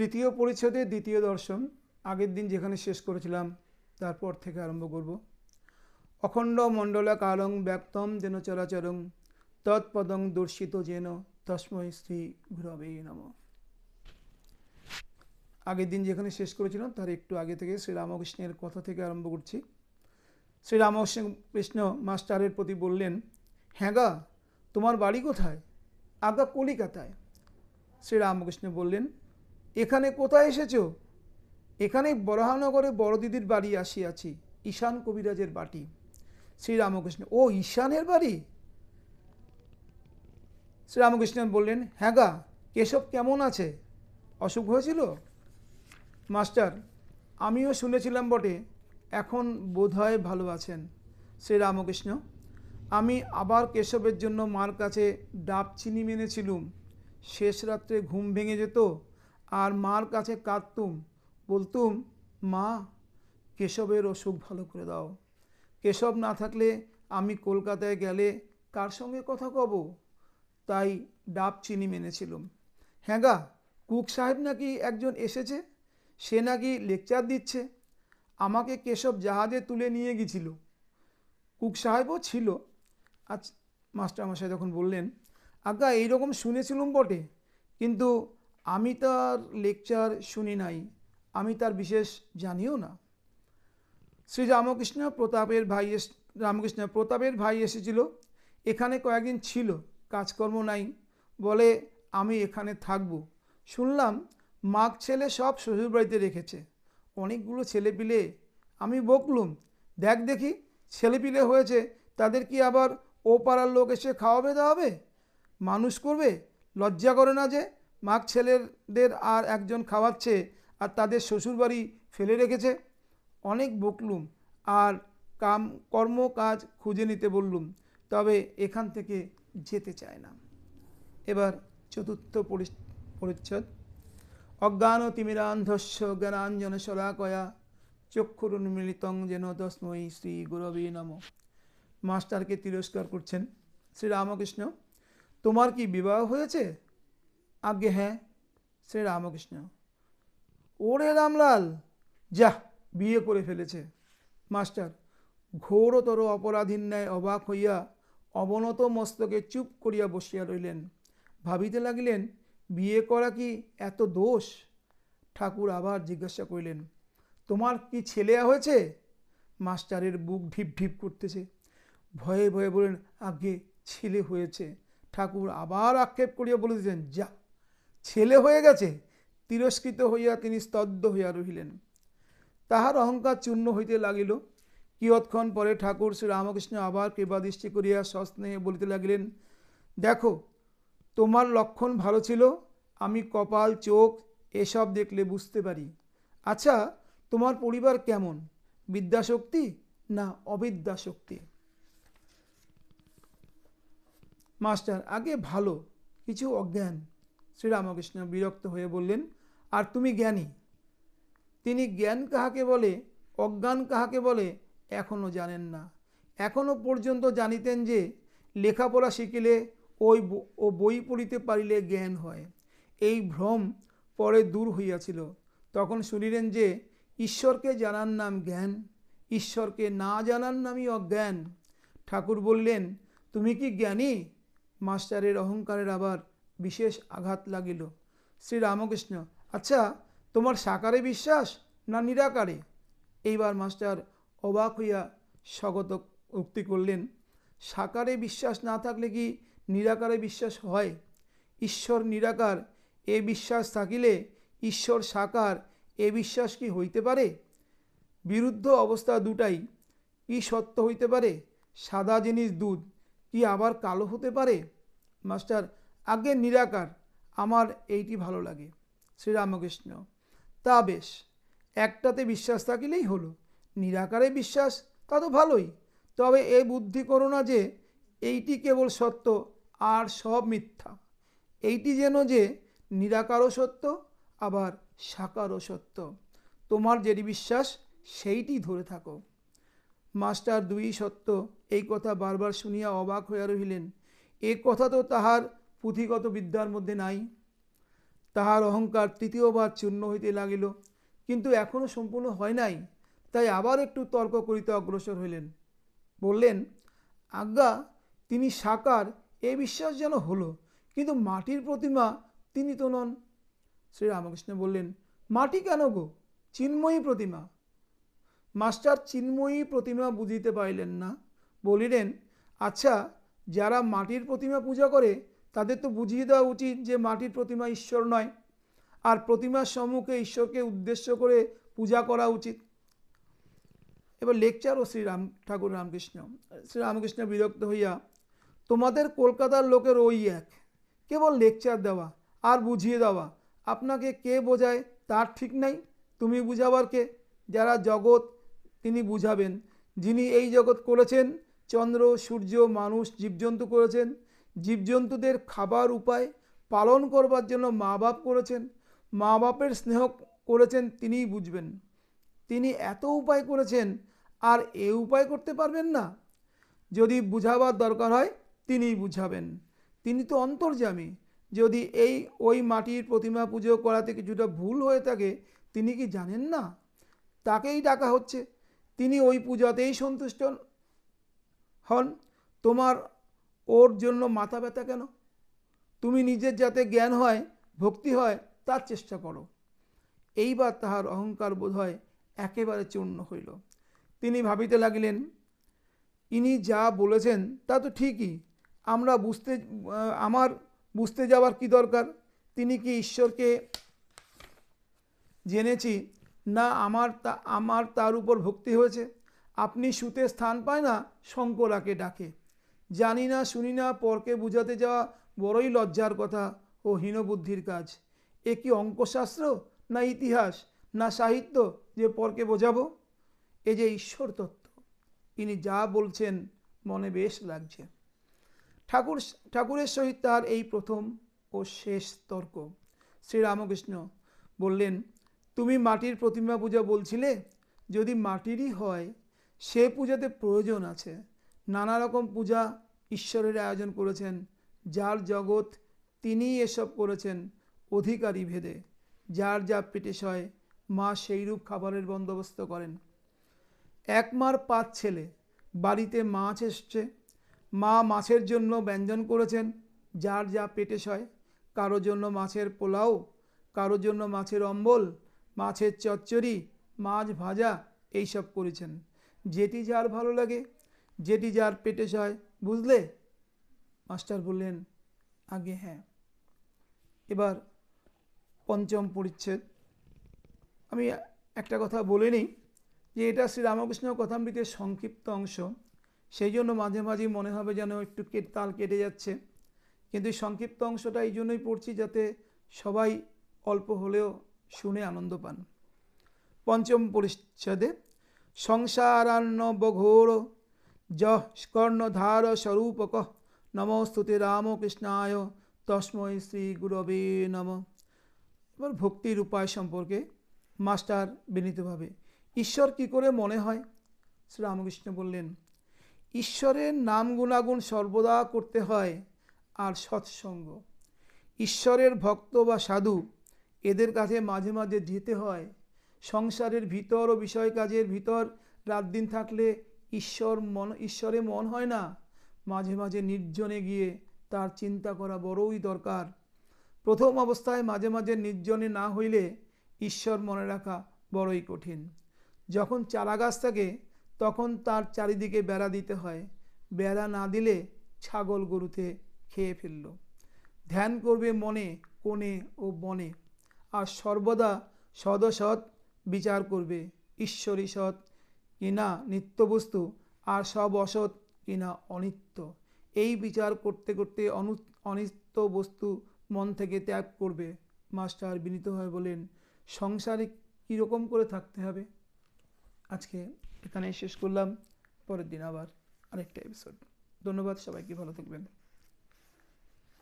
তৃতীয় পরিচ্ছেদে দ্বিতীয় দর্শন। আগের দিন যেখানে শেষ করেছিলাম, তারপর থেকে আরম্ভ করব। অখণ্ড মণ্ডলাকারং ব্যক্তম যেন চরাচরং, তৎপদং দর্শিত যেন তস্মৈ শ্রী গুরবে নম। আগের দিন যেখানে শেষ করেছিলাম, তার একটু আগে থেকে শ্রীরামকৃষ্ণের কথা থেকে আরম্ভ করছি। শ্রীরামকৃষ্ণ কৃষ্ণ মাস্টারের প্রতি বললেন হ্যাঁ গা, তোমার বাড়ি কোথায়? আগা কলিকাতায়? শ্রীরামকৃষ্ণ বললেন এখানে কোথায় এসেছ? এখানে বরাহনগরে বড় দিদির বাড়ি আসিয়াছি, ঈশান কবিরাজের বাটি। শ্রীরামকৃষ্ণ, ও ঈশানের বাড়ি? শ্রীরামকৃষ্ণ বললেন হ্যাঁ গা, কেশব কেমন আছে? অসুখ হয়েছিল? মাস্টার, আমিও শুনেছিলাম বটে, এখন বোধহয় ভালো আছেন। শ্রীরামকৃষ্ণ, আমি আবার কেশবের জন্য মার কাছে ডাব চিনি মেনেছিলুম। শেষ রাত্রে ঘুম ভেঙে যেত আর মার কাছে কাঁদতুম, বলতুম, মা, কেশবের অসুখ ভালো করে দাও। কেশব না থাকলে আমি কলকাতায় গেলে কার সঙ্গে কথা কব? তাই ডাব চিনি মেনেছিলুম। হ্যাঁ গা, কুক সাহেব নাকি একজন এসেছে? সে নাকি লেকচার দিচ্ছে। আমাকে কেশব জাহাজে তুলে নিয়ে গিয়েছিল কুক সাহেবও ছিল। আজ মাস্টারমশাই তখন বললেন, আজ্ঞা, এইরকম শুনেছিলুম বটে। কিন্তু আমি তার লেকচার শুনি নাই, আমি তার বিশেষ জানিও না। শ্রী রামকৃষ্ণ প্রতাপের ভাই এস, রামকৃষ্ণ প্রতাপের ভাই এসেছিল, এখানে কয়েকদিন ছিল, কাজকর্ম নাই, বলে আমি এখানে থাকব। শুনলাম মাগ ছেলে সব শ্বশুরবাড়িতে রেখেছে, অনেকগুলো ছেলেপিলে। আমি বকলুম, দেখ দেখি, ছেলেপিলে হয়েছে, তাদের কি আবার ও পাড়ার লোক এসে খাওয়াবে দাওয়াবে? মানুষ করবে? লজ্জা করে না যে মাগ ছেলেদের আর একজন খাওয়াচ্ছে আর তাদের শ্বশুরবাড়ি ফেলে রেখেছে। অনেক বকলুম আর কাম কর্ম কাজ খুঁজে নিতে বললুম, তবে এখান থেকে যেতে চায় না। এবার চতুর্থ পরি- পরিচ্ছদ। অজ্ঞান তিমিরান্ধস্য জ্ঞানাঞ্জন শলাকয়া চক্ষুরুন্মিলিতং যেন তস্মৈ শ্রী গুরবে নম। মাস্টারকে তিরস্কার করছেন শ্রী রামকৃষ্ণ তোমার কি বিবাহ হয়েছে? আজ্ঞে হ্যাঁ শ্রী রামকৃষ্ণ ওরে রামলাল যা বিয়ে করে ফেলেছে মাস্টার ঘোরতর অপরাধীর ন্যায় অবাক হইয়া অবনত মস্তকে চুপ করিয়া বসিয়া রইলেন ভাবিতে লাগিলেন বিয়ে করা কি এত দোষ ঠাকুর আবার জিজ্ঞাসা করিলেন তোমার কি ছেলে হয়েছে মাস্টারের বুক ঢিপ ঢিপ করতেছে ভয়ে ভয়ে বলেন আগে ছেলে হয়েছে। ঠাকুর আবার আক্ষেপ করিয়া বলিতেছেন যা ছেলে হয়ে গেছে, তিরস্কৃত হইয়া তিনি স্তব্ধ হইয়া রহিলেন। তাহার অহংকার চূর্ণ হইতে লাগিল। কিয়ৎক্ষণ পরে ঠাকুর শ্রী রামকৃষ্ণ আবার কৃপাদৃষ্টি করিয়া সস্নেহে বলিতে লাগিলেন, দেখো, তোমার লক্ষণ ভালো ছিল, আমি কপাল, চোখ এসব দেখলে বুঝতে পারি। আচ্ছা তোমার পরিবার কেমন? বিদ্যাশক্তি না অবিদ্যাশক্তি? মাস্টার, আগে ভালো, কিছু অজ্ঞান শ্রীরামকৃষ্ণ বিরক্ত হয়ে বললেন, আর তুমি জ্ঞানী? তিনি জ্ঞান কাহাকে বলে, অজ্ঞান কাহাকে বলে এখনও জানেন না। এখনও পর্যন্ত জানিতেন যে, লেখাপড়া শিখিলে ওই ও বই পড়িতে পারিলে জ্ঞান হয়। এই ভ্রম পরে দূর হইয়াছিল। তখন শুনিলেন যে, ঈশ্বরকে জানার নাম জ্ঞান, ঈশ্বরকে না জানার নামই অজ্ঞান। ঠাকুর বললেন, তুমি কি জ্ঞানী? মাস্টারের অহংকারের আবার বিশেষ আঘাত লাগিল। শ্রীরামকৃষ্ণ আচ্ছা তোমার সাকারে বিশ্বাস না নিরাকারে? এইবার মাস্টার অবাক হইয়া স্বগত উক্তি করলেন, সাকারে বিশ্বাস না থাকলে কি নিরাকারে বিশ্বাস হয়? ঈশ্বর নিরাকার, এ বিশ্বাস থাকিলে ঈশ্বর সাকার, এ বিশ্বাস কি হইতে পারে? বিরুদ্ধ অবস্থা দুটাই, কি সত্য হইতে পারে? সাদা জিনিস দুধ কি আবার কালো হতে পারে? মাস্টার আগে নিরাকার, আমার এইটি ভালো লাগে। শ্রীরামকৃষ্ণ, তা বেশ, একটাতে বিশ্বাস থাকিলেই হলো। নিরাকারে বিশ্বাস, তা তো ভালোই, তবে এ বুদ্ধি করো না যে, এইটি কেবল সত্য আর সব মিথ্যা। এইটি যেন যে, নিরাকারও সত্য, আবার সাকারও সত্য। তোমার যেটি বিশ্বাস, সেইটি ধরে থাকো। মাস্টার দুই সত্য এই কথা বারবার শুনিয়া অবাক হইয়া রহিলেন। এ কথা তো তাহার পুঁথিগত বিদ্যার মধ্যে নাই। তাহার অহংকার তৃতীয়বার চূর্ণ হইতে লাগিল, কিন্তু এখনও সম্পূর্ণ হয় নাই, তাই আবার একটু তর্ক করিতে অগ্রসর হইলেন। বললেন, আজ্ঞা, তিনি সাকার, এ বিশ্বাস যেন হলো, কিন্তু মাটির প্রতিমা তিনি তো নন। শ্রীরামকৃষ্ণ বললেন, মাটি কেন গো? চিন্ময়ী প্রতিমা। মাস্টার, চিন্ময়ী প্রতিমা বুঝিতে পারিলেন না। বলিলেন আচ্ছা যারা মাটির প্রতিমা পূজা করে তাদের তো বুঝিয়ে দেওয়া উচিত যে মাটির প্রতিমা ঈশ্বর নয়। আর প্রতিমার সম্মুখে ঈশ্বরকে উদ্দেশ্য করে পূজা করা উচিত। এবার লেকচার ও শ্রীরাম ঠাকুর রামকৃষ্ণ। শ্রীরামকৃষ্ণ বিরক্ত হইয়া, তোমাদের কলকাতার লোকের ওই এক। কেবল লেকচার দেওয়া আর বুঝিয়ে দেওয়া। আপনাকে কে বোঝায় তার ঠিক নাই। তুমি বুঝাবার কে? যারা জগৎ, তিনি বুঝাবেন। যিনি এই জগৎ করেছেন, চন্দ্র, সূর্য, মানুষ, জীবজন্তু করেছেন জীবজন্তুদের খাবার উপায় পালন করবার জন্য মা বাপ করেছেন। মা বাপের স্নেহ করেছেন তিনিই বুঝবেন। তিনি এত উপায় করেছেন, আর এ উপায় করতে পারবেন না। যদি বুঝাবার দরকার হয়, তিনিই বুঝাবেন। তিনি তো অন্তর্যামী। যদি এই, ওই মাটির প্রতিমা পুজো করাতে কিছুটা ভুল হয়ে থাকে, তিনি কি জানেন না? তাকেই ডাকা হচ্ছে। তিনি ওই পূজাতেই সন্তুষ্ট হন। তোমার ওর জন্য মাথা ব্যথা কেন? তুমি নিজের যাতে জ্ঞান হয়, ভক্তি হয়, তার চেষ্টা করো। এইবার তাহার অহংকার বোধ হয় একেবারে চূর্ণ হইল। তিনি ভাবিতে লাগিলেন, ইনি যা বলেছেন, তা তো ঠিকই। আমরা বুঝতে আমার বুঝতে যাওয়ার কি দরকার? তিনি কি ঈশ্বরকে জেনেছি? না, আমার তা, আমার তার উপর ভক্তি হয়েছে? আপনি সুতে স্থান পায় না, শঙ্করাকে ডাকে। জানি না, শুনি না, পরকে বুঝাতে যাওয়া বড়ই লজ্জার কথা ও হীনবুদ্ধির কাজ। এ কি অঙ্কশাস্ত্র না ইতিহাস না সাহিত্য যে পরকে বোঝাবো? এ যে ঈশ্বর তত্ত্ব ইনি যা বলছেন মনে বেশ লাগছে। ঠাকুর, ঠাকুরের সহিত তার এই প্রথম ও শেষ তর্ক। শ্রীরামকৃষ্ণ বললেন, তুমি মাটির প্রতিমা পূজা বলছিলে? যদি মাটিরই হয়, সে পূজাতে প্রয়োজন আছে। নানা রকম পূজা ঈশ্বরের আয়োজন করেছেন, যার জগৎ তিনিই এসব করেছেন অধিকারী ভেদে। যার যা পেটে সয়, মা সেইরূপ খাবারের বন্দোবস্ত করেন। এক মার পাঁচ ছেলে, বাড়িতে মাছ এসছে। মা মাছের জন্য ব্যঞ্জন করেছেন, যার যা পেটে সয়, কারও জন্য মাছের পোলাও, কারও জন্য মাছের অম্বল, মাছের চচ্চড়ি, মাছ ভাজা, এইসব করেছেন। যেটি যার ভালো লাগে যেটি যার পেটে সয় বুঝলে? মাস্টার বললেন, আগে হ্যাঁ। এবার পঞ্চম পরিচ্ছেদ। আমি একটা কথা বলে নিই যে এটা শ্রী রামকৃষ্ণ কথামৃতের সংক্ষিপ্ত অংশ। সেই জন্য মাঝে মাঝে মনে হবে যেন একটু কেট, তাল কেটে যাচ্ছে। কিন্তু এই সংক্ষিপ্ত অংশটা এই জন্যই পড়ছি যাতে সবাই অল্প হলেও শুনে আনন্দ পান। পঞ্চম পরিচ্ছেদে, সংসারান্ন বঘোর যহ স্বরূপক। নমস্তুতে রামকৃষ্ণায় তস্মৈ শ্রী গুরবে নম। এবার ভক্তির উপায় সম্পর্কে মাস্টার বিনীতভাবে, ঈশ্বর কি করে মনে হয়? শ্রীরামকৃষ্ণ বললেন, ঈশ্বরের নাম গুণাগুণ সর্বদা করতে হয় আর সৎসঙ্গ। ঈশ্বরের ভক্ত বা সাধু এদের কাছে মাঝে মাঝে যেতে হয়। সংসারের ভিতর ও বিষয় কাজের ভিতর রাত দিন থাকলে ঈশ্বর মন, ঈশ্বরে মন হয় না। মাঝে মাঝে নির্জনে গিয়ে তার চিন্তা করা বড়ই দরকার। প্রথম অবস্থায় মাঝে মাঝে নির্জনে না হইলে ঈশ্বর মনে রাখা বড়ই কঠিন। যখন চারা গাছ থাকে, তখন তার চারিদিকে বেড়া দিতে হয়। বেড়া না দিলে ছাগল গরুতে খেয়ে ফেলল। ধ্যান করবে মনে, কোণে ও বনে। আর সর্বদা সদসৎ বিচার করবে ঈশ্বরী সৎ কিনা নিত্যবস্তু আর সব অসৎ কিনা অনিত্য। এই বিচার করতে করতে অনু, অনিত্য বস্তু মন থেকে ত্যাগ করবে। মাস্টার বিনীতভাবে বলেন সংসারে কীরকম করে থাকতে হবে? আজকে এখানে শেষ করলাম। পরের দিন আবার আরেকটা এপিসোড ধন্যবাদ সবাইকে, ভালো থাকবেন।